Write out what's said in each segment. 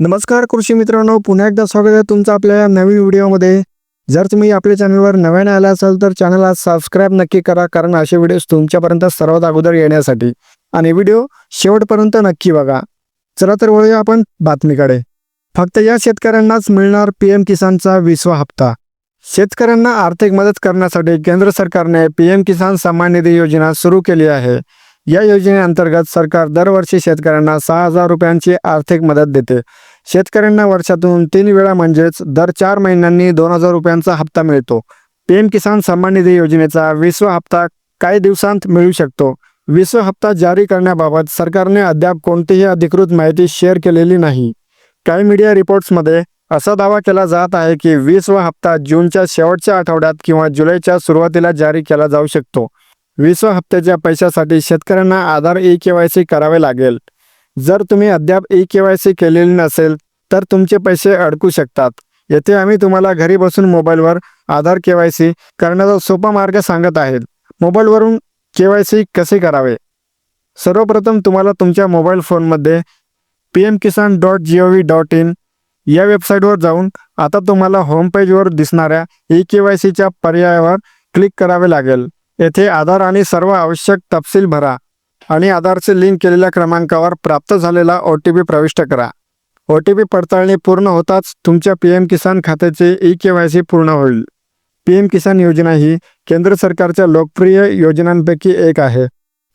नमस्कार कृषी मित्रांनो पुन्हा एकदा स्वागत आहे तुमचं आपल्या नवीन व्हिडिओमध्ये. जर तुम्ही आपल्या चॅनलवर नव्याने आला असाल तर चॅनलला सबस्क्राईब नक्की करा कारण असे व्हिडिओज तुमच्यापर्यंत सर्वात अगोदर येण्यासाठी. आणि व्हिडिओ शेवटपर्यंत नक्की बघा. चला तर वळूया आपण बातमीकडे. फक्त या शेतकऱ्यांनाच मिळणार पी एम किसानचा विसवा हप्ता. शेतकऱ्यांना आर्थिक मदत करण्यासाठी केंद्र सरकारने पी एम किसान सन्मान निधी योजना सुरू केली आहे. या योजनेअंतर्गत सरकार दरवर्षी शेतकऱ्यांना सहा हजार रुपयांची आर्थिक मदत देते. शेतकऱ्यांना वर्षातून तीन वेळा म्हणजेच दर चार महिन्यांनी दोन हजार रुपयांचा हप्ता मिळतो. पीएम किसान सन्मान निधी योजनेचा विश्व हप्ता काही दिवसांत मिळू शकतो. विश्व हप्ता जारी करण्याबाबत सरकारने अद्याप कोणतीही अधिकृत माहिती शेअर केलेली नाही. काही मीडिया रिपोर्ट्समध्ये असा दावा केला जात आहे की विश्व हप्ता जूनच्या शेवटच्या आठवड्यात किंवा जुलैच्या सुरुवातीला जारी केला जाऊ शकतो. विश्व हप्त्याच्या पैशासाठी शेतकऱ्यांना Aadhaar E K Y C करावे लागेल. जर तुम्ही अद्याप ई के वाय सी केलेली नसेल तर तुमचे पैसे अडकू शकतात. येथे आम्ही तुम्हाला घरी बसून मोबाईलवर आधार के वाय सी करण्याचा सोपा मार्ग सांगत आहेत. मोबाईलवरून के वाय सी कसे करावे? सर्वप्रथम तुम्हाला तुमच्या मोबाईल फोनमध्ये P M Kisan dot G O V dot in या वेबसाईटवर जाऊन आता तुम्हाला होमपेजवर दिसणाऱ्या ई के वाय सीच्या पर्यायावर क्लिक करावे लागेल. येथे आधार आणि सर्व आवश्यक तपशील भरा आणि आधारचे लिंक केलेल्या क्रमांकावर प्राप्त झालेला ओ टी पी प्रविष्ट करा. ओ टी पी पडताळणी पूर्ण होताच तुमच्या पी एम किसान खात्याचे ई के वाय सी पूर्ण होईल. पी एम किसान योजना ही केंद्र सरकारच्या लोकप्रिय योजनांपैकी एक आहे.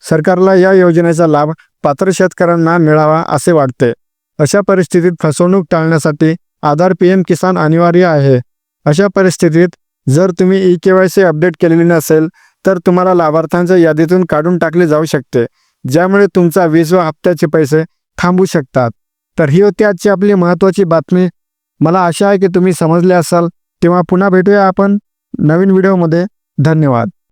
सरकारला या योजनेचा लाभ पात्र शेतकऱ्यांना मिळावा असे वाटते. अशा परिस्थितीत फसवणूक टाळण्यासाठी आधार पी एम किसान अनिवार्य आहे. अशा परिस्थितीत जर तुम्ही E K Y C update केलेली नसेल तर तुम्हाला लाभार्थ्यांच्या यादीतून काढून टाकले जाऊ शकते ज्यामुळे तुमचा वीज व हप्त्याचे पैसे थांबू शकतात. तर ही होती आजची आपली महत्त्वाची बातमी. मला आशा आहे की तुम्ही समजले असाल. तेव्हा पुन्हा भेटूया आपण नवीन व्हिडिओमध्ये. धन्यवाद.